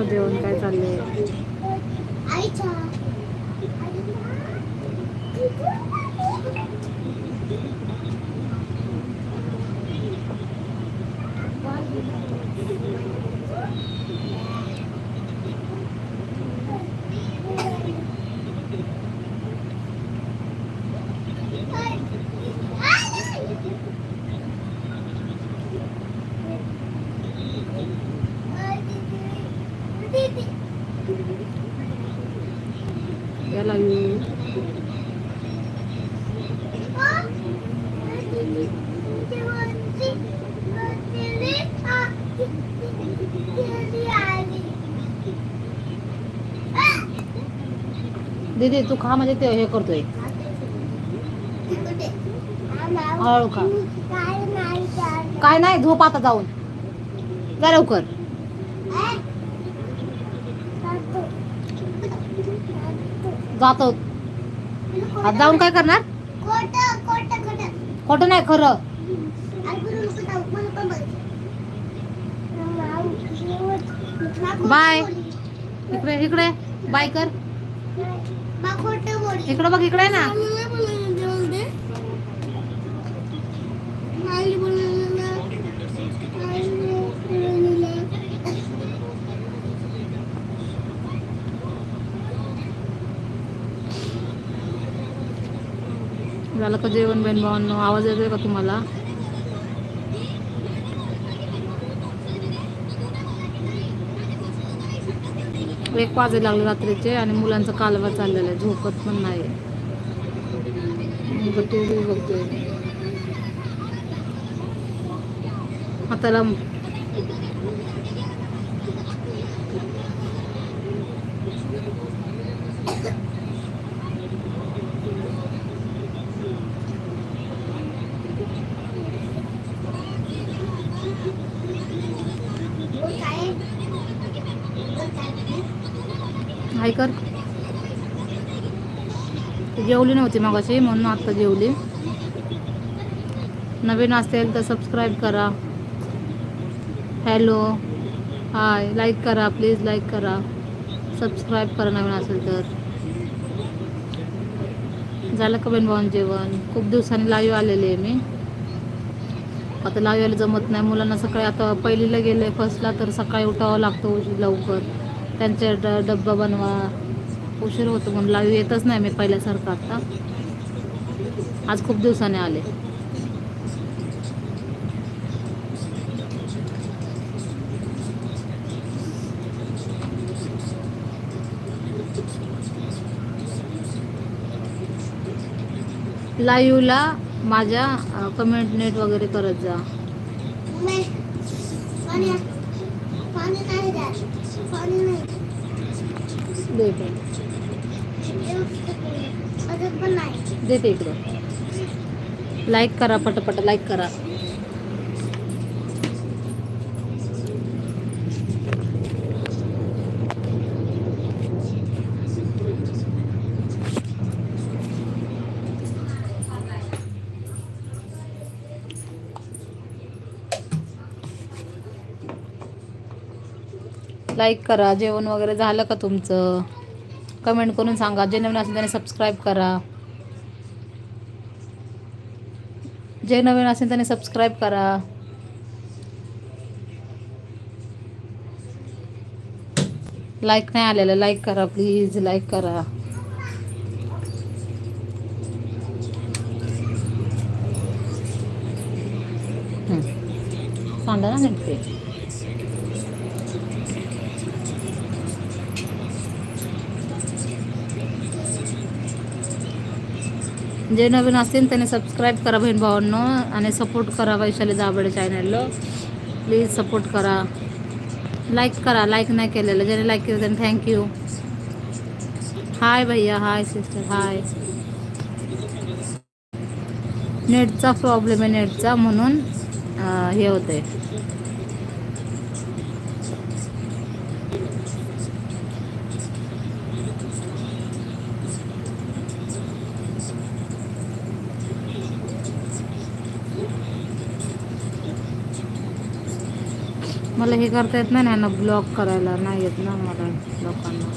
देऊन जेवण काय चाललंय आईच्या याला येऊ दीदी तू खा म्हणजे ते हे करतोय. हळू खा. काय नाही झोप आता जाऊन. जा लवकर. जातो. आता जाऊन काय करणार? खोट नाही खरं. बाय. इकडे इकडे. बाय कर. इकडे बघ इकडे ना. झालं का जेवण बेन भावांनो? आवाज येतोय का तुम्हाला? एक वाजे लागले रात्रीचे आणि मुलांचा कालवा चाललेला आहे. झोपत पण नाही. बघतोय. हाताला हाय कर ती जेवली नव्हती मगाशी म्हणून आत्ता जेवली. नवीन असेल तर सबस्क्राईब करा. हॅलो हाय लाईक करा प्लीज लाईक करा. सबस्क्राईब करा नवीन असेल तर. झालं का बेन भाऊन जेवण? खूप दिवसांनी लाईव्ह आलेले आहे मी. आता लाईव्ह यायला जमत नाही. मुलांना सकाळी आता पहिलीला गेले फर्स्टला तर सकाळी उठावं लागतो लवकर. त्यांचे ड डब्बा बनवा. उशीर होतो म्हणून लाईव्ह येतच नाही मी पहिल्यासारखं आता. आज खूप दिवसाने आले. लाईव्हला माझ्या कमेंट नेट वगैरे करत जा. दे इकडं. देते इकडं. लाईक करा पटपट लाईक करा. लाईक करा जेवण वगैरे झालं का तुमचं? कमेंट करून सांगा. जे नवीन असेल त्याने सबस्क्राईब करा. जे नवीन असेल त्यांनी सबस्क्राईब करा. लाईक नाही आलेलं लाईक करा प्लीज लाईक करा. सांगा ना नेमके. जे नवीन असतील त्याने सबस्क्राईब करा बहीण भावांनो आणि सपोर्ट करा वैशाली दाबडे चॅनलला प्लीज सपोर्ट करा. लाईक करा लाईक नाही केलेलं ज्याने लाईक केलं त्याने थँक्यू हाय भैया हाय सिस्टर हाय नेटचा प्रॉब्लेम आहे नेटचा म्हणून हे होतं आहे मला हे करता येत नाही ना ह्यांना ब्लॉक करायला नाही येत ना मला लोकांना.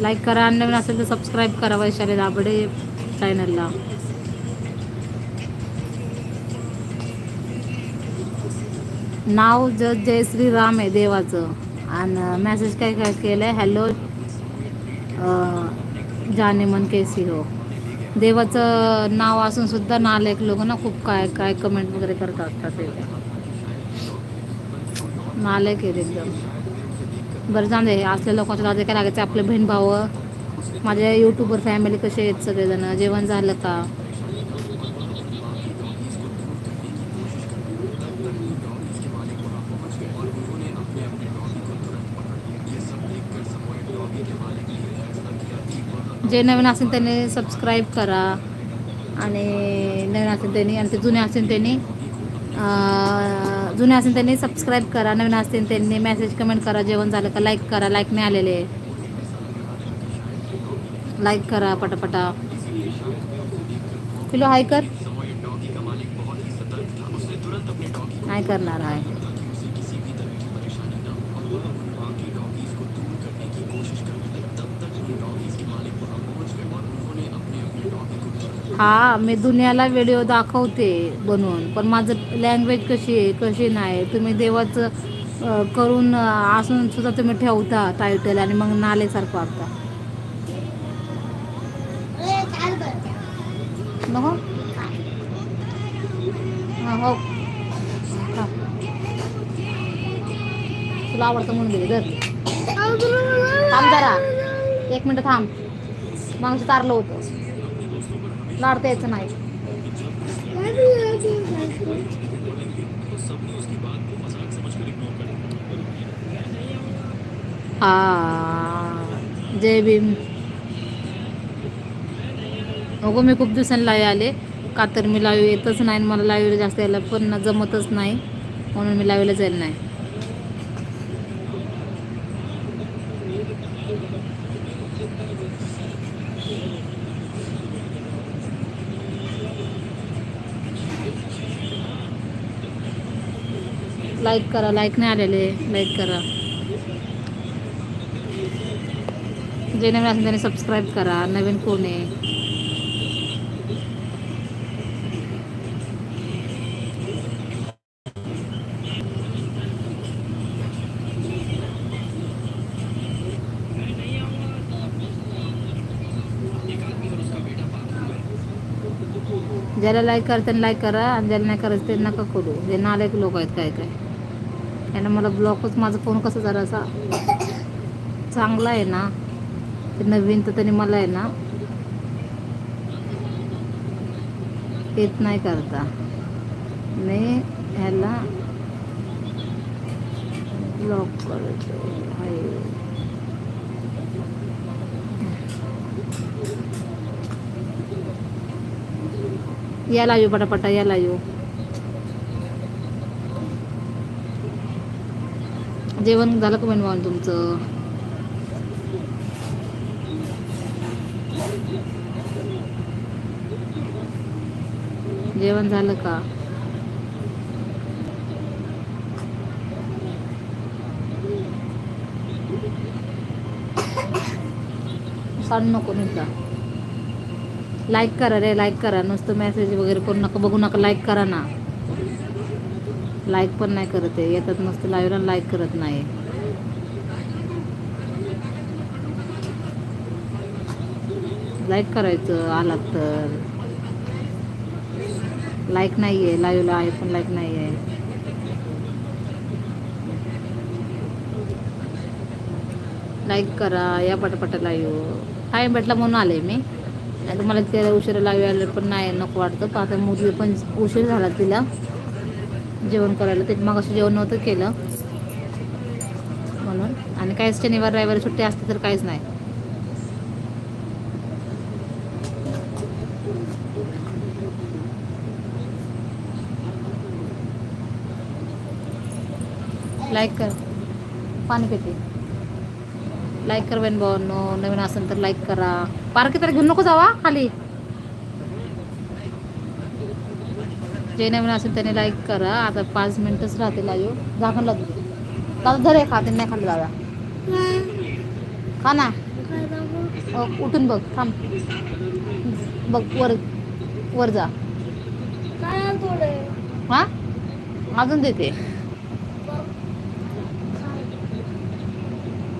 लाईक करा आणि नवीन असेल तर सबस्क्राईब करा वैशाली दाबडे. चॅनलला नाव ज जय श्रीराम आहे देवाचं. आणि मेसेज काय काय केलं आहे हॅलो जाने मन केसी हो. देवाचं नाव असून सुद्धा नालायक लोक ना खूप काय काय कमेंट वगैरे करत असतात ते नालायक आहेत एकदम. बरं जाऊ दे. असल्या लोकांच्या काय लागायचं? आपले बहीण भाऊ. माझ्या यूट्यूबवर फॅमिली कसे आहेत सगळेजण? जेवण झालं का? जे नवीन असेल त्यांनी सबस्क्राईब करा. आणि नवीन असेल त्यांनी आणि ते जुने असेल त्यांनी जुने असेल त्यांनी सबस्क्राईब करा. नवीन असतील त्यांनी मेसेज कमेंट करा. जेवण झालं का? लाईक करा. लाईक नाही आलेले. लाईक करा पटापटा। पिलो हाय कर। नाही करणार आहे हा मी दुनियाला व्हिडिओ दाखवते बनवून पण माझं लँग्वेज कशी आहे कशी नाही तुम्ही देवाचं करून असून सुद्धा तुम्ही ठेवता टायटल आणि मग नालेसारखं वागता. नको हा, हो हा. तुला आवडतं म्हणून दिली जर थांब जरा एक मिनिट थांब मग तारलं होतं लाडता यायचं नाही हा जय भीम अगो मी खूप दिवसांनी लाईव्ह आले. का तर मी लाईव्ह येतच नाही मला लाईव्हला जास्त यायला पण जमतच नाही. म्हणून मी लाईव्हला जायला नाही. लाईक करा लाईक नाही आलेले. लाईक करा. जे नवीन असेल त्याने सबस्क्राईब करा. नवीन कोण आहे? ज्याला लाईक करा त्यांना लाईक करा आणि ज्याला नाही करायचं ते नका करू. जे नालायक लोक आहेत काय काय. त्यांना मला ब्लॉकच माझा फोन कसा जरा असा चांगला आहे ना? ते नवीन तर त्यांनी मला आहे ना? येत नाही करता. मी ह्याला ब्लॉक करतो आहे याला येऊ पटापटा याला येऊ जेवण झालं का बनवान तुमचं? जेवण झालं का? साडू नको नुसता लाईक करा रे लाईक करा. नुसतं मेसेज वगैरे करू नका बघू नका लाईक करा ना. लाईक पण नाही करत आहे. येतात नुसतं लाईव्हला लाईक करत नाही. लाईक करायचं आलात तर. लाईक नाही आहे लाईव्हला आहे पण लाईक नाही आहे लाईक करा. या पटापटा लाईव्ह टाईम भेटला म्हणून आले मी. आता मला तिला उशीर लावायला पण नाही नको वाटतं. पण आता मुली पण उशीर झाला तिला. जेवण करायला. ते मग असं जेवण नव्हतं केलं. म्हणून. आणि काहीच शनिवार रविवारी सुट्टी असते तर काहीच नाही. लाईक कर. पाणी पिते. लाईक कर बेन नवीन असेल तर लाईक करा. पार्की तर घेऊन नको जावा खाली. जे नवीन असेल त्याने लाईक करा. आता पाच मिनिटच राहते लाईव्ह झाकण लागतो दादा धर खाते नाही खाल्लं दादा. खा ना. उठून बघ थांब. बघ वर वर जा. हा? अजून देते.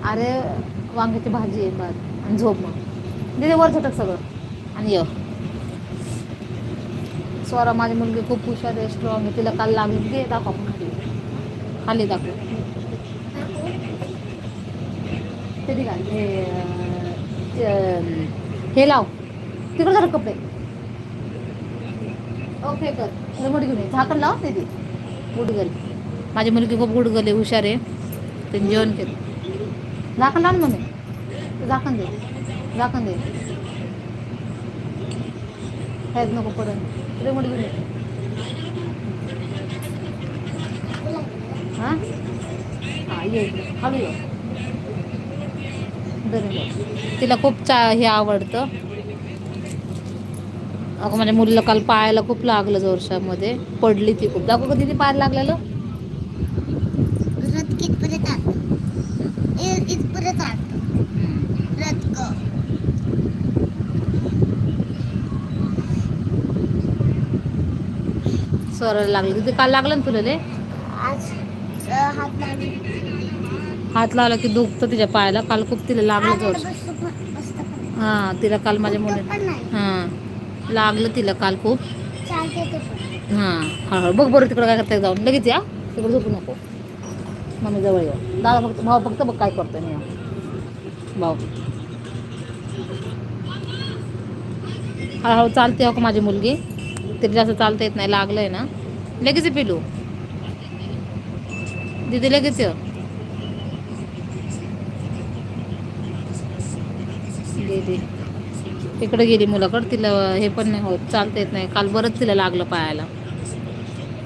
अरे वांग्याची भाजी आहे भात आणि झोप मग. दे वर झटक सगळं. आणि ये. स्वरा माझी मुलगी खूप हुशार आहे स्ट्रॉंग आहे. तिला काल लागली. दे दाखव आपण खाली. खाली दाखव. ते ठीक आहे हे ते, हे लाव. तिकडे जरा कपडे. ओके कर. रिमोट घेऊन ये. झाकण लाव ते दे. गुडगल माझी मुलगी खूप गुडगल आहे हुशार आहे. ते जेवण केलं. झाकण लाव ना मम्मी. झाकण दे. झाकण दे. खायच नको पडन रिमोट घेऊन हां? हां ये हळू ये. तिला खूप चा हे आवडतं. अगं माझ्या मुलीला काल पायाला खूप लागलं जोरशामध्ये. पडली ती खूप. दाखव कधी ती पाय लागलेलं. स्वराला लागली. तिथे काल लागलं ना तुला आज हात लावला. की दुखतं तिच्या पायाला. काल खूप तिला लागलं पण. हां तिला काल माझ्या मुली हां लागलं तिला काल खूप. हां हळूहळू बघ बरं तिकडं काय करता जाऊन. लगेच या. तिकडे झोपू नको. मम्मी जवळ ये. दादा फक्त भाऊ फक्त बघ काय करतोय मी भाऊ. हळूहळू चालते हो का माझी मुलगी. तरी जास्त चालता येत नाही लागलंय ना. लगेच ये पिलू. दीदी लगेच ये. गेली. तिकडे गेली मुलाकडं तिला हे पण नाही होत चालता येत नाही. काल बरंच तिला लागलं पायाला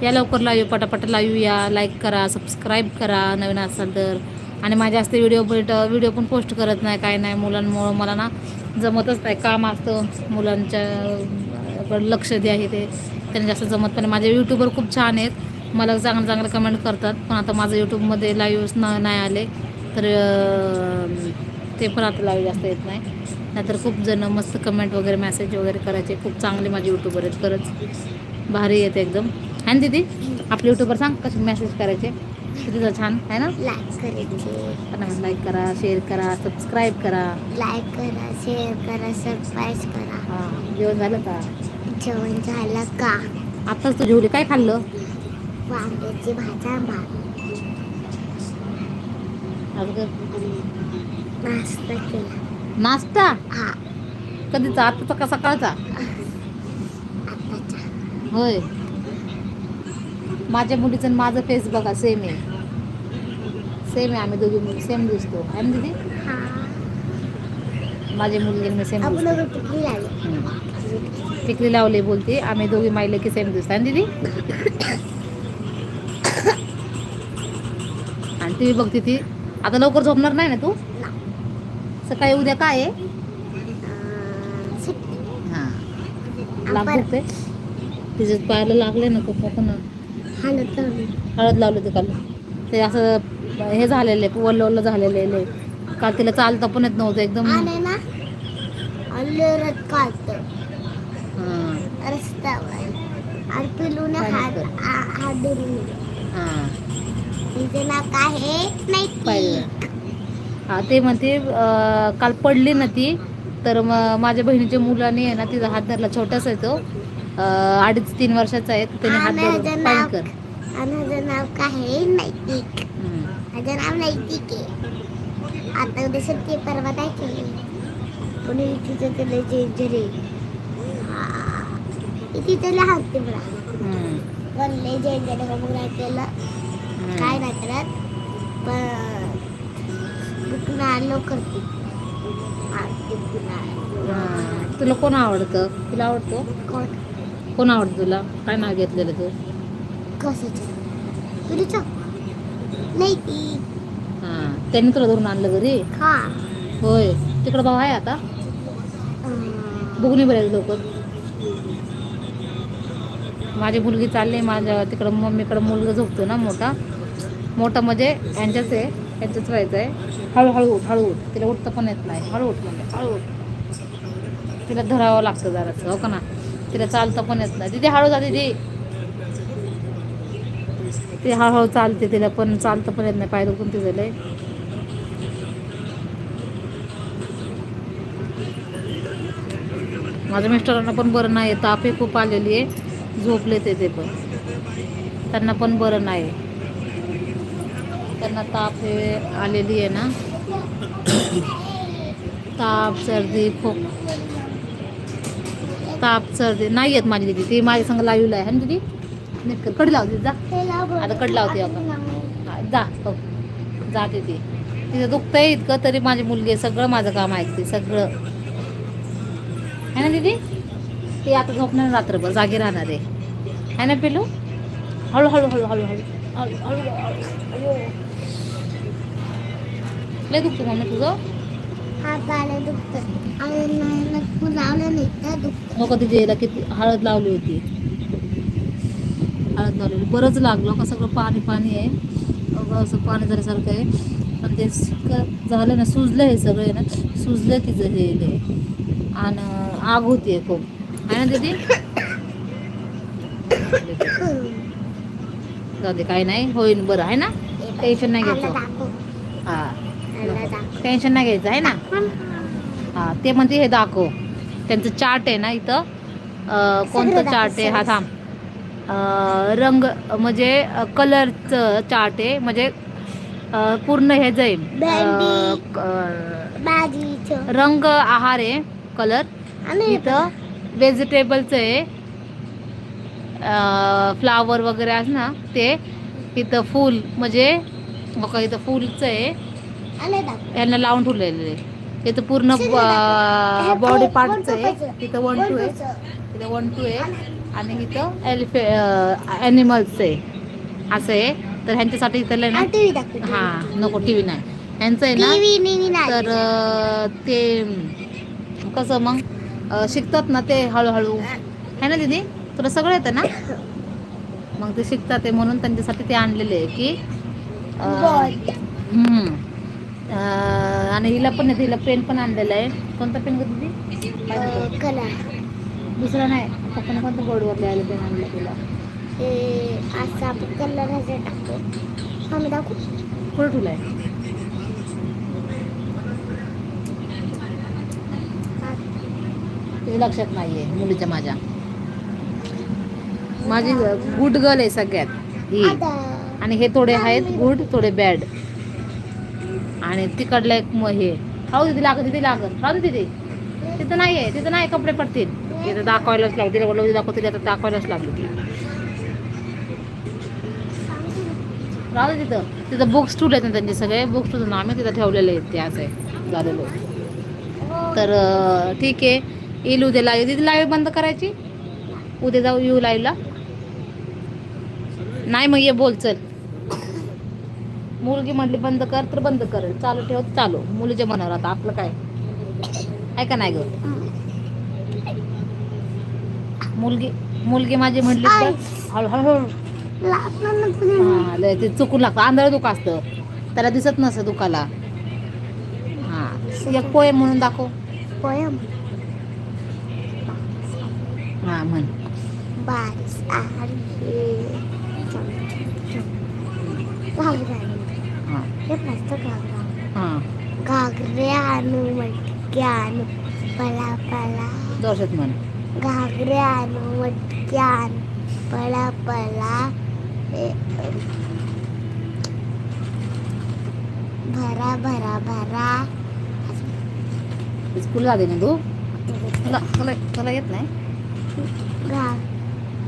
या लवकर लाईव्ह पटापट लावू या. लाईक करा सबस्क्राईब करा नवीन असाल तर. आणि माझे असते व्हिडिओ भेट व्हिडिओ पण पोस्ट करत नाही काय नाही. मुलांमुळं मला ना जमतच नाही. काम असतं मुलांच्या कडे लक्ष द्या हे ते. त्यांनी जास्त जमत पण. माझे यूट्यूबर खूप छान आहेत. मला चांगलं चांगलं कमेंट करतात. पण आता माझं यूट्यूबमध्ये लाईव्ह न नाही आले तर ते पण आता लाईव्ह जास्त येत नाही. नाहीतर खूप जण मस्त कमेंट वगैरे मेसेज वगैरे करायचे. खूप चांगले माझे यूट्यूबर आहेत खरंच. भारी येते एकदम. आहे ना दीदी? आपले यूट्यूबर सांग कसे मेसेज करायचे? जण छान आहे ना? लाईक करायचे. लाईक करा शेअर करा सबस्क्राईब करा. लाईक करा शेअर करा सबस्क्राईब करा. हां जेवण झालं का? जेवण झालं का? आत्ताच तू जेवली. काय खाल्लं? वांग्याची भाजा नाश्ता केला. नाश्ता? हा. कधीचा? आत्ताचा का सकाळचा? आताचा होय. माझ्या मुलीचं आणि माझं फेस बघा सेम आहे. सेम आहे आम्ही दोघी मुली. सेम दिसतो. आहे ना दीदी? हा. माझी मुलगी आणि मी सेम आपण दिसतो. दोघं टिकली लागली हम्म. टिकली लावली बोलते. आम्ही दोघी माहिले की सेम ना दीदी? आणि टी व्ही बघते ती आता लवकर झोपणार नाही ना तू? सकाळी उद्या काय आहे? अं, सुट्टी. हां. लाग आपण- दुखते तिचे पायाला लागले ना खूप ना. लावली. हळद लावली होती काल. ते असं हे झालेले वल्ल वल्ल झालेले काल तिला चालता पण येत नव्हतं एकदम रस्त्यावर आणि पिलून हात हात धरून. हां. तिचं नाव आहे नाही हा ते म्हणते काल पडली ना ती तर मग माझ्या बहिणीच्या मुलाने आहे ना तिचा हात धरला छोटासा आहे तो. अडीच तीन वर्षाचा आहे त्याने हात धरून ह्याचं पाणी नाव आणि काय नैतिक. माझं नाव नैतिक आहे. आता उद्या सुट्टी परवा काय केली कोणी तिचं डेंजर आहे हा. त्याला हात. वल्ले डेंजर आहे मग नाही केलं काय. नाही करत. पण दुखणं लवकर ते ते दुखणं. हां. तुला कोण आवडतं? तुला आवडतो? कोण? कोण आवडतं तुला? काय नाव घेतलेलं तू? कशाचं? तुझं नाही ती. हां. त्यांनी तुला धरून आणलं घरी? हा. होय. तिकडं भाऊ आहे आता? बघून बरेच लोक माझी मुलगी चालली माझ्या तिकडं मम्मीकडं मुलगा झोपतो ना मोठा. मोठा म्हणजे यांच्याच आहे यांच्याच राहायचं आहे. हळूहळू उठ हळू उठ. तिला उठतं पण येत नाही. हळू उठ म्हणजे हळू उठ. तिला धरावं लागतं जराचं हो का ना? तिला चालतं पण येत नाही. तिथे हळू जा दिदी. ती हळूहळू चालते तिला पण चालतं पण येत नाही. पाय दुखून तिचं लय माझ्या मिस्टरांना पण बरं नाही तापही खूप आलेली आहे. झोपले ते ते पण. त्यांना पण बरं नाही. त्यांना ताप हे आलेली आहे ना. ताप सर्दी खूप ताप सर्दी नाही येत माझी दिदी. ती माझ्या संग लाईव्हला आहे. ना दिदी? नीट कड कडी लावते जा. आता कड लावते आपण. जा हो जाते ती. तिथं दुखतंय इतकं तरी माझी मुलगी सगळं माझं काम ऐकते सगळं. है ना दीदी? ती आता झोपणार रात्रभर जागी राहणार आहे. है ना पिलू हळूहळू हळूहळू हळू हळू लय दुखतो मम्मी तुझं? नको तिथे यायला किती हळद लावली होती. हळद लावली बरंच लागलं का सगळं पाणी पाणी आहे. असं पाणी झाल्यासारखं आहे. पण ते झालं ना सुजलं हे सगळं ना. सुजलं तिचं हे आणि आग होती आहे खूप. ना दीदी जाऊ दे काही नाही होईन बरं आहे ना? टेन्शन नाही घ्यायचं. हा. टेन्शन नाही घ्यायचं आहे ना? हा ते म्हणते हे दाखव. त्यांचं चार्ट आहे ना इथं? कोणतं चार्ट आहे? हा. थांब. रंग म्हणजे कलरचं चार्ट आहे. म्हणजे पूर्ण हे जाईल. रंग आहार आहे कलर आणि इथं व्हेजिटेबलचं आहे. फ्लावर वगैरे आहे ना ते इथं फूल म्हणजे बघा इथं फूलचं आहे. यांना लावून ठेवलेलं आहे. तिथं पूर्ण बॉडी पार्टचं आहे. तिथं वन टू आहे. तिथं वन टू आहे. आणि इथं एलिफे ॲनिमल्सचं आहे. असं आहे. तर ह्यांच्यासाठी इथं हा, ना हां नको टी व्ही नाही. ह्यांचं आहे ना तर ते कसं मग? शिकतात ना ते हळूहळू. है ना दीदी? तुला सगळं येतं ना? मग ते शिकतात ते म्हणून त्यांच्यासाठी ते आणलेले आहे की आणि हिला पण येते हिला पेन पण आणलेला आहे. कोणता पेन ग दीदी? दुसरा नाही? पप्पाने कोणतं बोर्डवर लिहायला पेन आणलं तुला? असं आपण कलर टाकतो. दाखवू कुठं ठेवलाय? हा. ते लक्षात नाहीये मुलीच्या माझ्या. माझी गुड गर्ल आहे सगळ्यात ही. आणि हे थोडे आहेत गुड थोडे बॅड आणि तिकडलं एक हे. राहू तिथे लागत तिथे लागत राहू तिथे. तिथं नाही आहे तिथं नाही कपडे पडतील. तिथं दाखवायलाच लागते तिला बोललो दाखवते आता दाखवायलाच लागली ती. राहू तिथं. तिथं बुक्स स्टूल आहेत ना त्यांचे सगळे बुक्स स्टूल आम्ही तिथं ठेवलेले आहेत ते असं आहे झालेलो. तर ठीक आहे. येईल उद्या लाईव्ह. तिथे लाईव्ह बंद करायची? उद्या जाऊ येऊ लाईव्हला. नाही मग ये बोल चल. मुलगी म्हटली बंद कर तर बंद करेल चालू ठेव चालू. मुलीच्या मनावर आता आपलं काय? आहे का नाही ग? मुलगी मुलगी माझी म्हटली तर हळूहळू. हा ते चुकून लागतं. आंधळ दुख असतं. त्याला दिसत नसतं दुखाला. हा एक पोय म्हणून दाखव. पोयम. हा म्हण घागरा हा. हे. घागरा हा आणू मटके आणू म्हण. घागरे मटके ए, भरा भरा भरा. स्कूल जाते ना तू? तुला तुला येत नाही? घाल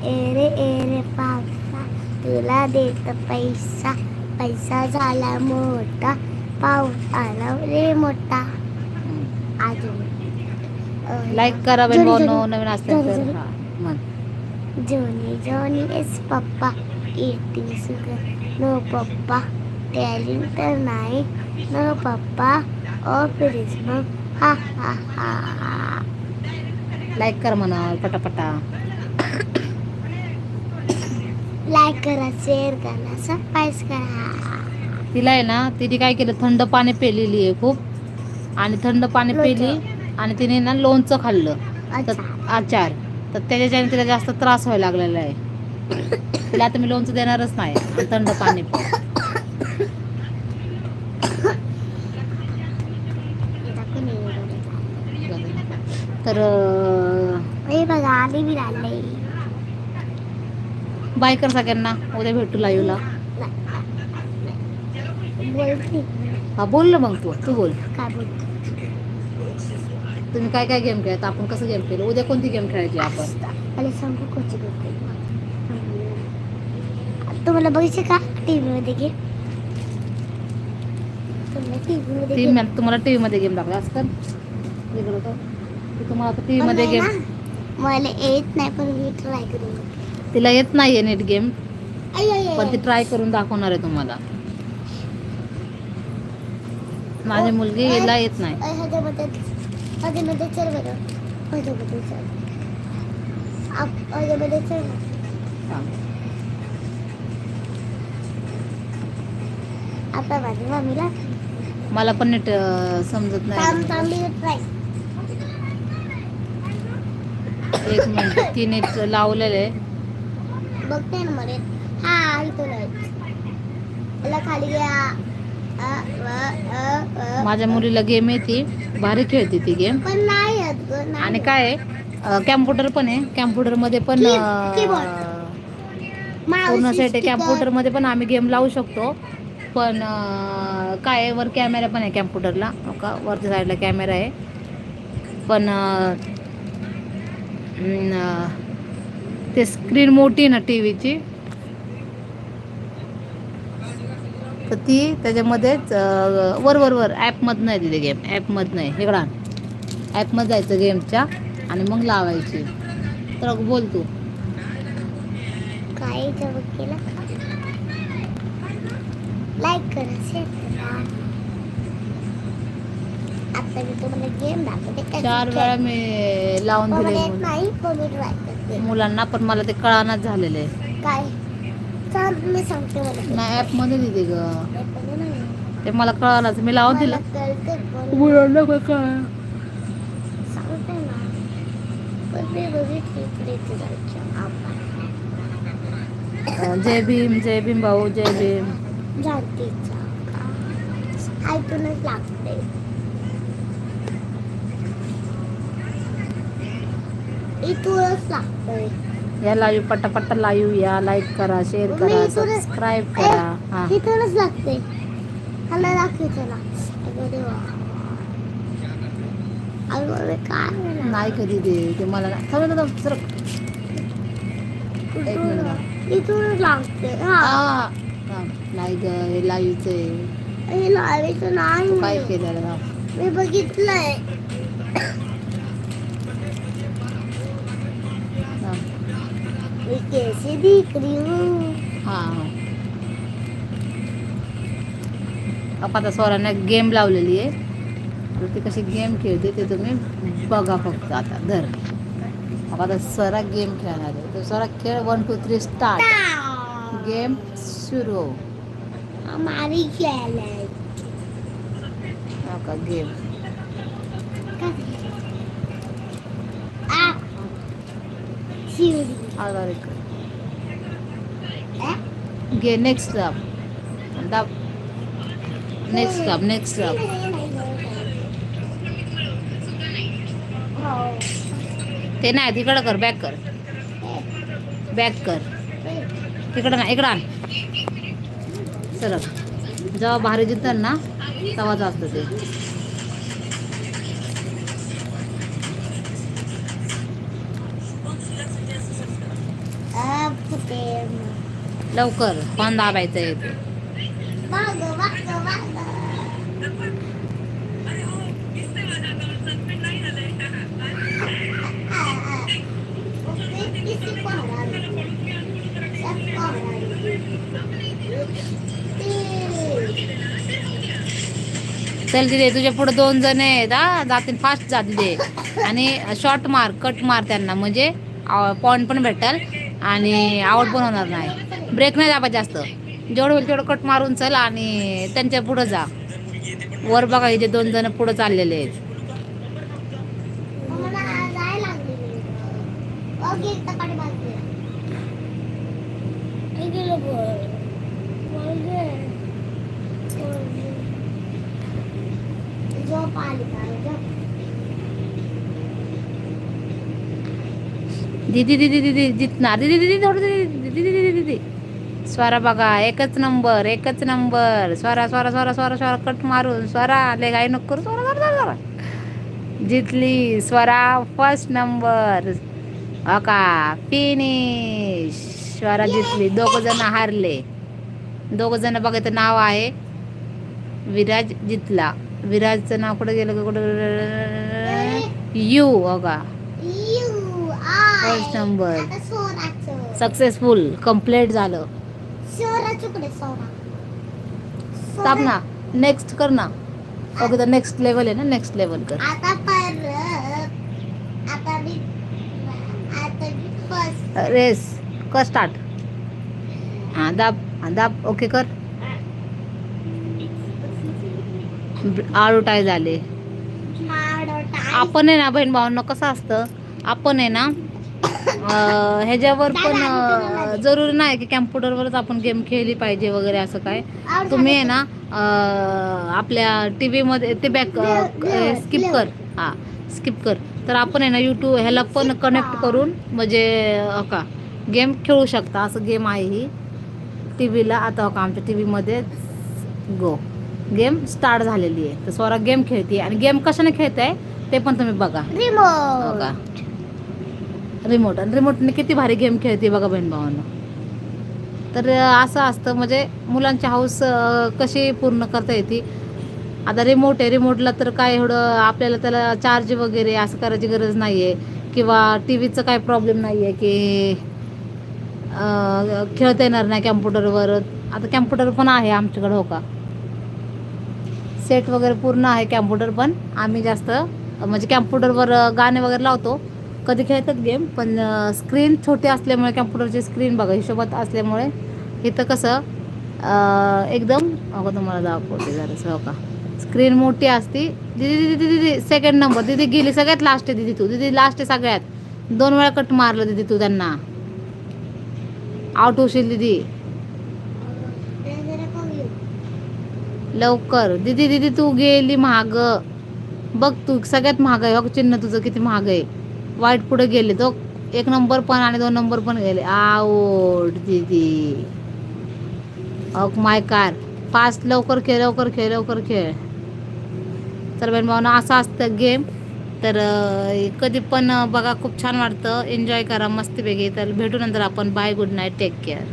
एरे एरे पावसा तुला देत पैसा. पैसा झाला मोठा पाऊस आला रे मोठा. अजून. लाईक करा नवीन तर. Johnny. Johnny is papa eating sugar. No, पप्पा Telling तर night. No, पप्पा Oh, please, हा हा हा. लाईक कर म्हणा पटापटा. लाईक करा शेअर करा सबस्क्राईब करा. तिला आहे ना तिने काय केलं थंड पाणी पेलेली आहे खूप. आणि थंड पाणी पेली आणि तिने ना लोणचं खाल्लं. तर आचार. तर त्याच्याच्याने तिला जास्त त्रास व्हायला लागलेला आहे. तिला आता मी लोणचं देणारच नाही थंड पाणी. तर अं, हे बघा आली मी लागले बाय कर सगळ्यांना. उद्या भेटू लाईव्हला. हा बोल ना मग तू. तू बोल. काय तुम्ही काय काय गेम खेळत? आपण कसं गेम खेळलो उद्या कोणती गेम खेळायची आपण? तुम्हाला बघायचे का? टी घे तुम्हाला टी मध्ये तुम्हाला टी मध्ये गेम कर ते तुम्हाला आता टी मध्ये गेम मला येत नाही पण मी ट्राय करून तिला येत नाहीये नेट गेम पण ती. ट्राय करून दाखवणार आहे तुम्हाला. माझी मुलगी हिला येत नाही. मला पण नीट समजत नाही थांब मी ट्राय एक मिनिट. ती नीट लावलेलं आहे. बघते ना मला हा इथं नाही याला खाली अ. माझ्या मुलीला गेम येते. भारी खेळते ती गेम पण नाही आणि. काय आहे? कॅम्प्युटर पण आहे. कॅम्प्युटरमध्ये पण की- अं, keyboard. पूर्ण सेट आहे. sticker. कॅम्प्युटरमध्ये पण आम्ही गेम लावू शकतो. पण काय आहे? वर कॅमेरा पण आहे कॅम्प्युटरला हो का? वरच्या साईडला कॅमेरा आहे. पण ते स्क्रीन मोठी ना टी व्हीची तर ती त्याच्यामध्येच वर वर वर. ॲपमधनं आहे तिथे गेम ॲपमधनं आहे. इकडं ॲपमध्ये जायचं गेमच्या आणि मग लावायची. तर बोल तू. काय जवळ लाईक करा. मी तुम्हाला गेम दाखवते चार वेळा मी लावून दिले नाही मुलांना पण मला ते कळानाच झालेलं. आहे काय? चाल मी सांगते मला. नाही ॲपमध्ये दिली ग. ते मला कळालंच. मी लावून दिलं. मुलांना काय सांगते ना. पण मी बघितली इकडे इथे जायचं. आपण अं, जय भीम जय भीम भाऊ जय भीम. का ऐकूनच लागते. इथूनच लागतंय या लाईव्ह या लाईक करा शेअर करा इथून- सबस्क्राईब करा हा इथूनच लागते मला दाखवायचं ना अगं देवा अगं मी काय? नाही कधी दे ते मला नाही थांब ना, थांब, सरक. एक मिनिट थांब. इथूनच लागते हा थांब. नाही ग हे लाईव्हच आहे हे लावायचं तू काय नाही केलेलं थांब. मी बघितलंय कैसे दिख रही हूँ। हा। हा आता स्वरानं गेम लावलेली आहे. ती कशी गेम खेळते ते तुम्ही बघा फक्त आता धर. आता स्वरा गेम खेळणार आहे. तर स्वरा खेळ one two three start game सुरू. हमारी का गेम आधार एक ए? नेक्स्ट दाब दाब नेक्स्ट दाब नेक्स्ट दाब ते नाही तिकडं कर बॅक कर. बॅक कर. तिकडं ना इकडं आण. सरक जेव्हा भारी जिंतात ना तेव्हाच असतं ते. लवकर. फोन दाबायचं येते ते. चल तिथे तुझ्या पुढे दोन जण आहेत हा? जातील फास्ट जा तिथे आणि शॉर्ट मार कट मार त्यांना. म्हणजे पॉईंट पण भेटेल आणि आउट पण होणार नाही. ब्रेक नाही दाबा जास्त. जेवढं होईल तेवढं कट मारून चल आणि त्यांच्या पुढं जा. वर बघा इथे दोन जण पुढं चाललेले आहेत. दिदी दिदी दिदी जितणार दिदी दिदी थोडं दिदी. स्वरा बघा एकच नंबर एकच नंबर. स्वरा स्वरा स्वरा स्वरा स्वरा कट मारून स्वरा ले गाय नको करू स्वरा स्वरा स्वरा जितली स्वरा फर्स्ट नंबर हो का फिनिश स्वरा जितली दोघ जण हारले. दोघ जण बघा इथं नाव आहे. विराज जितला. विराजचं नाव कुठं गेलं का कुठं यू आय. फर्स्ट नंबर सक्सेसफुल कंप्लीट झालं. सोरा ना. नेक्स्ट कर ना. ओके तर नेक्स्ट लेवल आहे ना नेक्स्ट लेवल कर. आता परत आता मी आता मी फर्स्ट रेस कर स्टार्ट हां दाब हां दाब. ओके कर. आळू टाय झाले. आपण आहे ना बहीण भावांना कसं असतं? आपण आहे ना ह्याच्यावर पण जरुरी नाही की कॅम्प्युटरवरच आपण गेम खेळली पाहिजे वगैरे असं काय. तुम्ही आहे ना आपल्या टी व्हीमध्ये ते बॅक स्किप कर. हां स्किप कर. तर आपण आहे ना यूट्यूब ह्याला पण कनेक्ट करून म्हणजे का गेम खेळू शकता. असं गेम आहे ही. टी व्हीला आता का आमच्या टी व्हीमध्ये गो गेम स्टार्ट झालेली आहे. तर स्वरा गेम खेळते आणि गेम कशाने खेळते आहे ते पण तुम्ही बघा. हो रिमोट. आणि रिमोटने किती भारी गेम खेळते बघा बहीण भावांना. तर असं असतं म्हणजे मुलांची हाऊस कशी पूर्ण करता येते. आता रिमोट आहे रिमोटला तर काय एवढं आपल्याला त्याला चार्ज वगैरे असं करायची गरज नाही आहे किंवा टी व्हीचं काय प्रॉब्लेम नाही आहे की खेळता येणार नाही कॅम्प्युटरवर आता कॅम्प्युटर पण आहे आमच्याकडे हो का? सेट वगैरे पूर्ण आहे कॅम्प्युटर पण. आम्ही जास्त म्हणजे कॅम्प्युटरवर गाणे वगैरे लावतो. कधी खेळतात गेम पण स्क्रीन छोटी असल्यामुळे कॅम्प्युटरची स्क्रीन बघा हिशोबात असल्यामुळे इथं कसं एकदम अगो तुम्हाला दाखवते जरासं हो का? स्क्रीन मोठी असती. दिदी दिदी दिदी दिदी सेकंड नंबर दिदी गेली सगळ्यात लास्ट आहे दिदी तू. दिदी लास्ट आहे सगळ्यात. दोन वेळा कट मारलं दिदी तू त्यांना. आउट होशील दिदी. लवकर. दिदी दिदी तू गेली महाग बघ तू सगळ्यात महाग आहे. चिन्ह तुझं किती महाग आहे. वाईट पुढे गेले. तो एक नंबर पण आणि दोन नंबर पण गेले. आवड दिदी. अग माय कार फास्ट लवकर खेळ लवकर खेळ लवकर खेळ. तर बहीण भावना असं असतं गेम तर कधी पण बघा खूप छान वाटतं. एन्जॉय करा. मस्तीपैकी. तर भेटू नंतर आपण. Bye good night take care